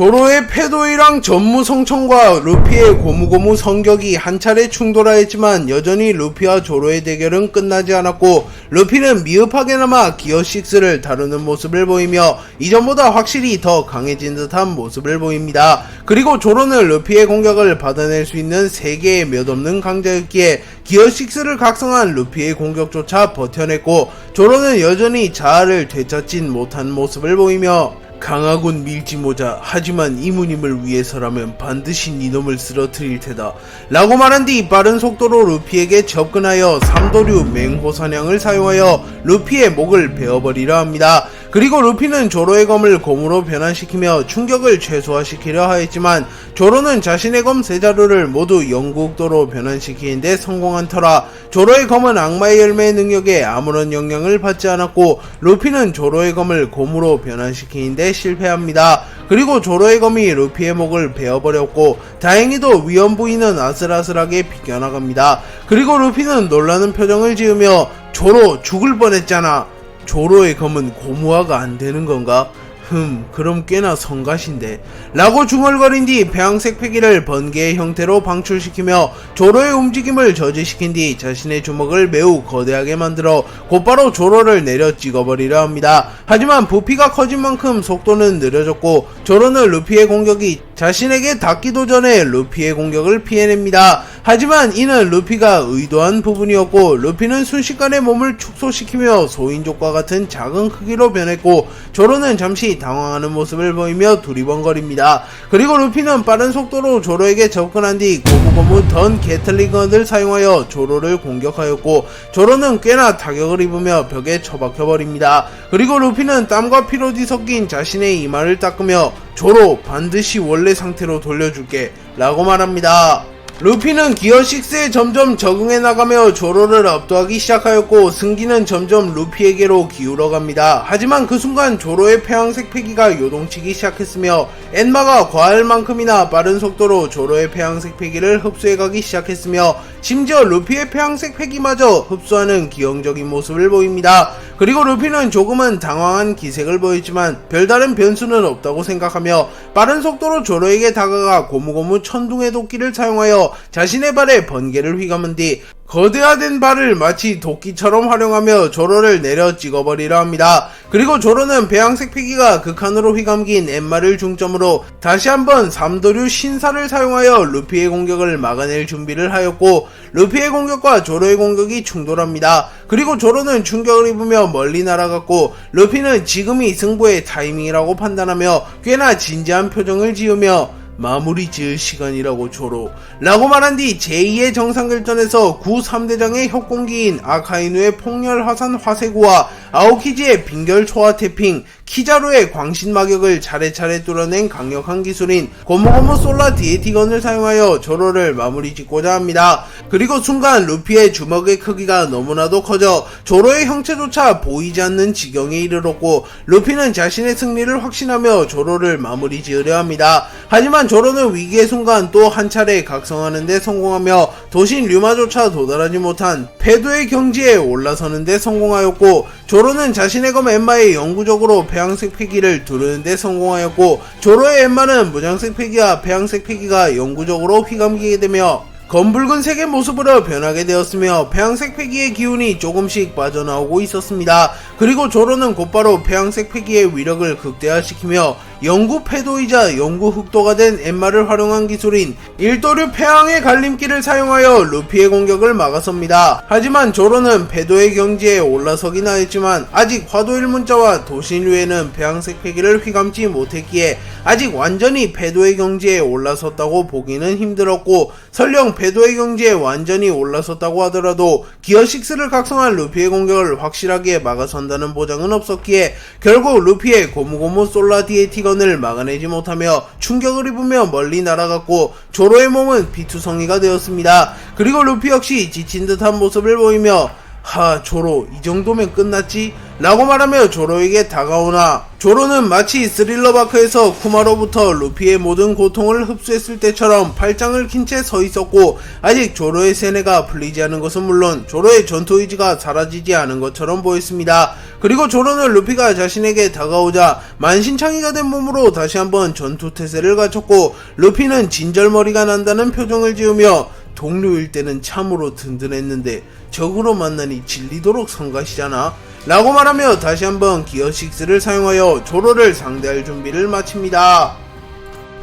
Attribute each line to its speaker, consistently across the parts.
Speaker 1: 조로의 패도이랑 전무 성청과 루피의 고무고무 성격이 한 차례 충돌하였지만 여전히 루피와 조로의 대결은 끝나지 않았고 루피는 미흡하게나마 기어6를 다루는 모습을 보이며 이전보다 확실히 더 강해진 듯한 모습을 보입니다. 그리고 조로는 루피의 공격을 받아낼 수 있는 세계의몇 없는 강자였기에 기어6를 각성한 루피의 공격조차 버텨냈고 조로는 여전히 자아를 되찾진 못한 모습을 보이며 강하군 밀지모자 하지만 이모님을 위해서라면 반드시 니놈을 쓰러뜨릴 테다 라고 말한 뒤 빠른 속도로 루피에게 접근하여 삼도류 맹호사냥을 사용하여 루피의 목을 베어버리려 합니다 그리고 루피는 조로의 검을 곰으로 변환시키며 충격을 최소화시키려 하였지만 조로는 자신의 검 세 자루를 모두 영국도로 변환시키는데 성공한 터라 조로의 검은 악마의 열매의 능력에 아무런 영향을 받지 않았고 루피는 조로의 검을 곰으로 변환시키는데 실패합니다. 그리고 조로의 검이 루피의 목을 베어버렸고 다행히도 위험 부위는 아슬아슬하게 비껴나갑니다. 그리고 루피는 놀라는 표정을 지으며 조로 죽을 뻔했잖아 조로의 검은 고무화가 안 되는 건가? 흠, 그럼 꽤나 성가신데. 라고 중얼거린 뒤 배양색 폐기를 번개의 형태로 방출시키며 조로의 움직임을 저지시킨 뒤 자신의 주먹을 매우 거대하게 만들어 곧바로 조로를 내려 찍어버리려 합니다. 하지만 부피가 커진 만큼 속도는 느려졌고 조로는 루피의 공격이 자신에게 닿기도 전에 루피의 공격을 피해냅니다. 하지만 이는 루피가 의도한 부분이었고 루피는 순식간에 몸을 축소시키며 소인족과 같은 작은 크기로 변했고 조로는 잠시 당황하는 모습을 보이며 두리번거립니다. 그리고 루피는 빠른 속도로 조로에게 접근한 뒤 고무고무 던게틀리건을 사용하여 조로를 공격하였고 조로는 꽤나 타격을 입으며 벽에 처박혀버립니다. 그리고 루피는 땀과 피로 뒤섞인 자신의 이마를 닦으며 조로 반드시 원래 상태로 돌려줄게 라고 말합니다. 루피는 기어6에 점점 적응해 나가며 조로를 압도하기 시작하였고 승기는 점점 루피에게로 기울어 갑니다. 하지만 그 순간 조로의 폐양색 폐기가 요동치기 시작했으며 엔마가 과할 만큼이나 빠른 속도로 조로의 폐양색 폐기를 흡수해 가기 시작했으며 심지어 루피의 폐양색 폐기마저 흡수하는 기형적인 모습을 보입니다. 그리고 루피는 조금은 당황한 기색을 보이지만 별다른 변수는 없다고 생각하며 빠른 속도로 조로에게 다가가 고무고무 천둥의 도끼를 사용하여 자신의 발에 번개를 휘감은 뒤 거대화된 발을 마치 도끼처럼 활용하며 조로를 내려 찍어버리려 합니다. 그리고 조로는 배양색 피기가 극한으로 휘감긴 엠마를 중점으로 다시 한번 삼도류 신사를 사용하여 루피의 공격을 막아낼 준비를 하였고 루피의 공격과 조로의 공격이 충돌합니다. 그리고 조로는 충격을 입으며 멀리 날아갔고 루피는 지금이 승부의 타이밍이라고 판단하며 꽤나 진지한 표정을 지으며 마무리 지을 시간이라고 조로 라고 말한 뒤 제2의 정상결전에서 구 3대장의 협공기인 아카이누의 폭렬 화산 화세구와 아오키지의 빙결 초화 태핑, 키자루의 광신 마격을 차례차례 뚫어낸 강력한 기술인 고모고모 솔라 디에티건을 사용하여 조로를 마무리 짓고자 합니다. 그리고 순간 루피의 주먹의 크기가 너무나도 커져 조로의 형체조차 보이지 않는 지경에 이르렀고 루피는 자신의 승리를 확신하며 조로를 마무리 지으려 합니다. 하지만 조로는 위기의 순간 또 한 차례 각성하는데 성공하며 도신 류마조차 도달하지 못한 패도의 경지에 올라서는데 성공하였고 조로는 자신의 검 엠마의 영구적으로 배양색 폐기를 두르는데 성공하였고 조로의 엠마는 무장색 폐기와 배양색 폐기가 영구적으로 휘감기게 되며 검붉은색의 모습으로 변하게 되었으며 배양색 폐기의 기운이 조금씩 빠져나오고 있었습니다. 그리고 조로는 곧바로 폐양색 폐기의 위력을 극대화시키며 영구 폐도이자 영구 흑도가 된 엠마를 활용한 기술인 일도류 폐왕의 갈림길을 사용하여 루피의 공격을 막아섭니다. 하지만 조로는 폐도의 경지에 올라서긴 하였지만 아직 화도일문자와 도신류에는 폐항색 폐기를 휘감지 못했기에 아직 완전히 폐도의 경지에 올라섰다고 보기는 힘들었고 설령 폐도의 경지에 완전히 올라섰다고 하더라도 기어6를 각성한 루피의 공격을 확실하게 막아선다 한다는 보장은 없었기에 결국 루피의 고무고무 솔라디의 티건을 막아내지 못하며 충격을 입으며 멀리 날아갔고 조로의 몸은 비투성이가 되었습니다. 그리고 루피 역시 지친 듯한 모습을 보이며 하 조로 이 정도면 끝났지? 라고 말하며 조로에게 다가오나 조로는 마치 스릴러바크에서 쿠마로부터 루피의 모든 고통을 흡수했을 때처럼 팔짱을 낀 채 서있었고 아직 조로의 세뇌가 풀리지 않은 것은 물론 조로의 전투 의지가 사라지지 않은 것처럼 보였습니다. 그리고 조로는 루피가 자신에게 다가오자 만신창이가 된 몸으로 다시 한번 전투 태세를 갖췄고 루피는 진절머리가 난다는 표정을 지으며 동료일 때는 참으로 든든했는데 적으로 만나니 질리도록 성가시잖아 라고 말하며 다시 한번 기어식스를 사용하여 조로를 상대할 준비를 마칩니다.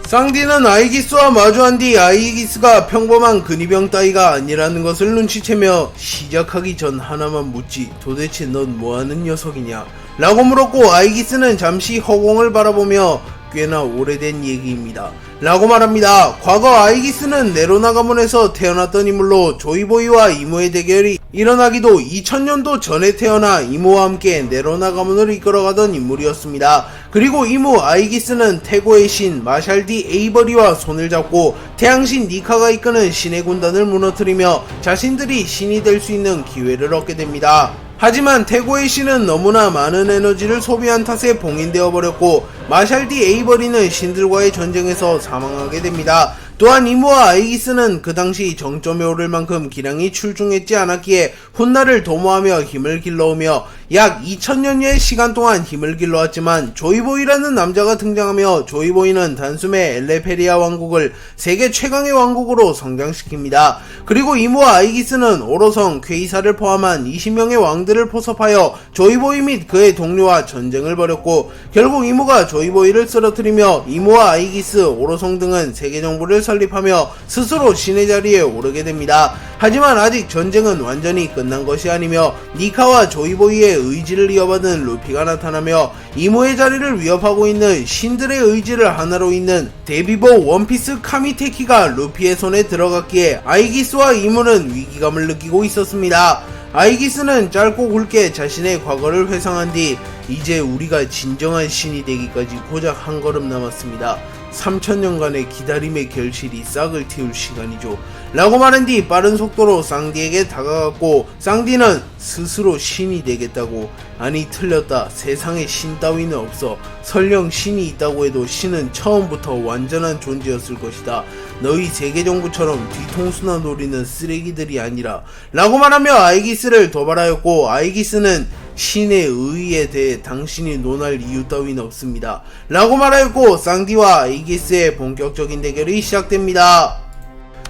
Speaker 1: 쌍디는 아이기스와 마주한 뒤 아이기스가 평범한 근위병 따위가 아니라는 것을 눈치채며 시작하기 전 하나만 묻지 도대체 넌 뭐하는 녀석이냐 라고 물었고 아이기스는 잠시 허공을 바라보며 꽤나 오래된 얘기입니다. 라고 말합니다. 과거 아이기스는 네로나 가문에서 태어났던 인물로 조이보이와 이모의 대결이 일어나기도 2000년도 전에 태어나 이모와 함께 네로나 가문을 이끌어가던 인물이었습니다. 그리고 이모 아이기스는 태고의 신 마샬디 에이버리와 손을 잡고 태양신 니카가 이끄는 신의 군단을 무너뜨리며 자신들이 신이 될 수 있는 기회를 얻게 됩니다. 하지만 태고의 신은 너무나 많은 에너지를 소비한 탓에 봉인되어 버렸고 마샬디 에이버리는 신들과의 전쟁에서 사망하게 됩니다. 또한 이모와 아이기스는 그 당시 정점에 오를 만큼 기량이 출중했지 않았기에 훗날을 도모하며 힘을 길러오며 약 2000년의 시간 동안 힘을 길러왔지만 조이보이라는 남자가 등장하며 조이보이는 단숨에 엘레페리아 왕국을 세계 최강의 왕국으로 성장시킵니다. 그리고 이모와 아이기스는 오로성, 퀘이사를 포함한 20명의 왕들을 포섭하여 조이보이 및 그의 동료와 전쟁을 벌였고 결국 이모가 조이보이를 쓰러뜨리며 이모와 아이기스, 오로성 등은 세계 정부를 설립하며 스스로 신의 자리에 오르게 됩니다. 하지만 아직 전쟁은 완전히 끝난 것이 아니며 니카와 조이보이의 의지를 이어받은 루피가 나타나며 이모의 자리를 위협하고 있는 신들의 의지를 하나로 잇는 데뷔보 원피스 카미테키가 루피의 손에 들어갔기에 아이기스와 이모는 위기감을 느끼고 있었습니다. 아이기스는 짧고 굵게 자신의 과거를 회상한 뒤 이제 우리가 진정한 신이 되기까지 고작 한 걸음 남았습니다. 3천년간의 기다림의 결실이 싹을 틔울 시간이죠. 라고 말한 뒤 빠른 속도로 쌍디에게 다가갔고 쌍디는 스스로 신이 되겠다고 아니 틀렸다 세상에 신 따위는 없어 설령 신이 있다고 해도 신은 처음부터 완전한 존재였을 것이다 너희 세계정부처럼 뒤통수나 노리는 쓰레기들이 아니라 라고 말하며 아이기스를 도발하였고 아이기스는 신의 의의에 대해 당신이 논할 이유 따윈 없습니다 라고 말하였고 쌍디와 아이기스의 본격적인 대결이 시작됩니다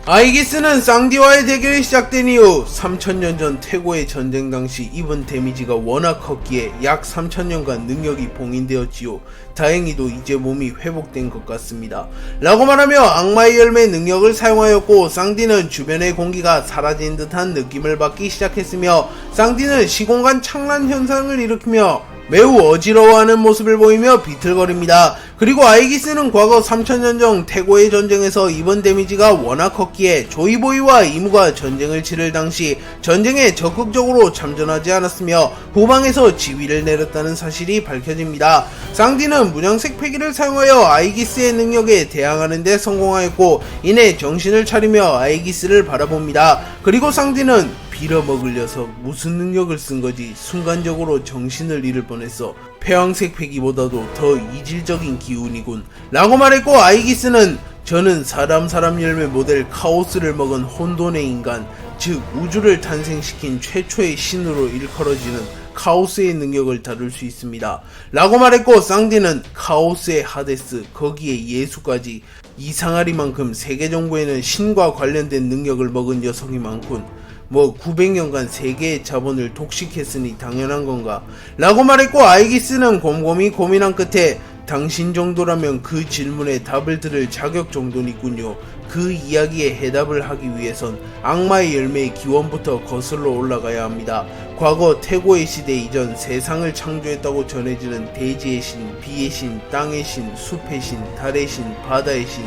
Speaker 1: 아이기스는 쌍디와의 대결이 시작된 이후 3천년 전 태고의 전쟁 당시 입은 데미지가 워낙 컸기에 약 3천년간 능력이 봉인되었지요. 다행히도 이제 몸이 회복된 것 같습니다. 라고 말하며 악마의 열매 능력을 사용하였고 쌍디는 주변의 공기가 사라진 듯한 느낌을 받기 시작했으며 쌍디는 시공간 창란 현상을 일으키며 매우 어지러워하는 모습을 보이며 비틀거립니다. 그리고 아이기스는 과거 3000년전 태고의 전쟁에서 입은 데미지가 워낙 컸기에 조이보이와 이무가 전쟁을 치를 당시 전쟁에 적극적으로 참전하지 않았으며 후방에서 지휘를 내렸다는 사실이 밝혀집니다. 쌍디는 문장색 폐기를 사용하여 아이기스의 능력에 대항하는 데 성공하였고 이내 정신을 차리며 아이기스를 바라봅니다. 그리고 쌍디는 빌어먹으려서 무슨 능력을 쓴 거지 순간적으로 정신을 잃을 뻔했어. 폐황색 패기보다도 더 이질적인 기운이군. 라고 말했고 아이기스는 저는 사람 사람 열매 모델 카오스를 먹은 혼돈의 인간, 즉 우주를 탄생시킨 최초의 신으로 일컬어지는 카오스의 능력을 다룰 수 있습니다. 라고 말했고 쌍디는 카오스의 하데스, 거기에 예수까지 이상하리만큼 세계 정부에는 신과 관련된 능력을 먹은 여성이 많군. 뭐 900년간 세계의 자본을 독식했으니 당연한 건가? 라고 말했고 아이기스는 곰곰이 고민한 끝에 당신 정도라면 그 질문에 답을 들을 자격 정도는 있군요. 그 이야기에 해답을 하기 위해선 악마의 열매의 기원부터 거슬러 올라가야 합니다. 과거 태고의 시대 이전 세상을 창조했다고 전해지는 대지의 신, 비의 신, 땅의 신, 숲의 신, 달의 신, 바다의 신,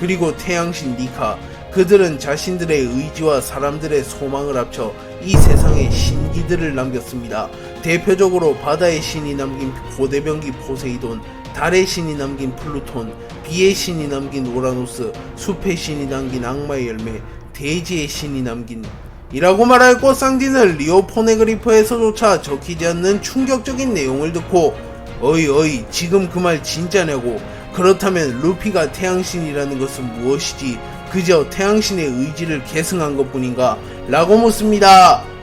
Speaker 1: 그리고 태양신 니카, 그들은 자신들의 의지와 사람들의 소망을 합쳐 이 세상에 신기들을 남겼습니다. 대표적으로 바다의 신이 남긴 고대병기 포세이돈, 달의 신이 남긴 플루톤, 비의 신이 남긴 오라노스, 숲의 신이 남긴 악마의 열매, 대지의 신이 남긴 이라고 말할 꽃 쌍디는 리오 포네그리프에서조차 적히지 않는 충격적인 내용을 듣고 어이 어이 지금 그 말 진짜냐고 그렇다면 루피가 태양신이라는 것은 무엇이지 그저 태양신의 의지를 계승한 것 뿐인가 라고 묻습니다.